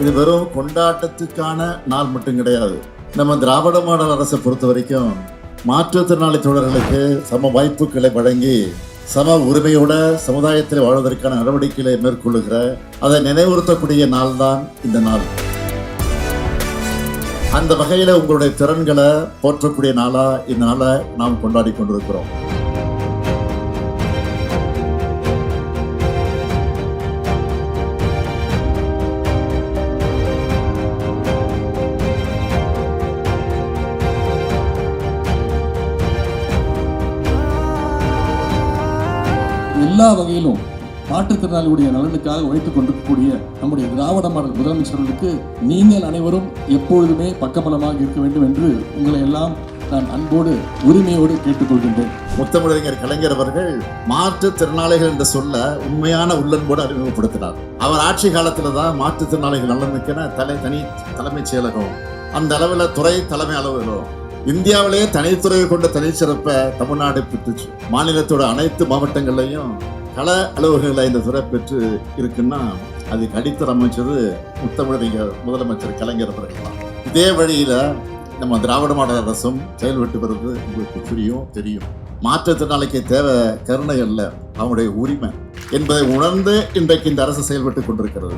இது வெறும் கொண்டாட்டத்துக்கான நாள் மட்டும் கிடையாது. நம்ம திராவிட மாடல் அரசை பொறுத்த வரைக்கும் மாற்றுத்திறனாளி தோழர்களுக்கு சம வாய்ப்புகளை வழங்கி சம உரிமையோட சமுதாயத்தில் வாழ்வதற்கான நடவடிக்கைகளை மேற்கொள்ளுகிற அதை நினைவுறுத்தக்கூடிய நாள் தான் இந்த நாள். அந்த வகையில் உங்களுடைய திறன்களை போற்றக்கூடிய நாளாக இந்த நாளை நாம் கொண்டாடி கொண்டிருக்கிறோம். எல்லா வகையிலும் மாற்றுத்திறனாளிகளுடைய நலனுக்காக உழைத்துக் கொண்டிருக்கக்கூடிய நம்முடைய திராவிட மாடல் முதலமைச்சர்களுக்கு நீங்கள் அனைவரும் எப்பொழுதுமே பக்கபலமாக இருக்க வேண்டும் என்று உங்களை எல்லாம் நான் அன்போடு உரிமையோடு கேட்டுக்கொள்கின்றேன். முத்தமிழறிஞர் கலைஞர் அவர்கள் மாற்றுத்திறனாளிகள் என்று சொல்ல உண்மையான உள்ளன்போடு அறிமுகப்படுத்தினார். அவர் ஆட்சி காலத்துல தான் மாற்றுத்திறனாளிகள் நலனுக்கென தலை தனி தலைமைச் செயலகம் அந்த அளவில் துறை தலைமை அலுவலகம் இந்தியாவிலேயே தனித்துறையை கொண்ட தனிச்சிறப்பை தமிழ்நாடு பெற்றுச்சு. மாநிலத்தோட அனைத்து மாவட்டங்கள்லையும் கள அலுவலகங்களை இந்த துறை பெற்று இருக்குன்னா அதுக்கு அடித்தளம் அமைச்சது முத்தமிழறிஞர் முதலமைச்சர் கலைஞர் அவர்கள் தான். இதே வழியில் நம்ம திராவிட மாடல் அரசும் செயல்பட்டு வருவது உங்களுக்கு புரியும் தெரியும். மாற்றுத்திறனாளிக்கு தேவை கருணை அல்ல அவனுடைய உரிமை என்பதை உணர்ந்து இன்றைக்கு இந்த அரசு செயல்பட்டு கொண்டிருக்கிறது.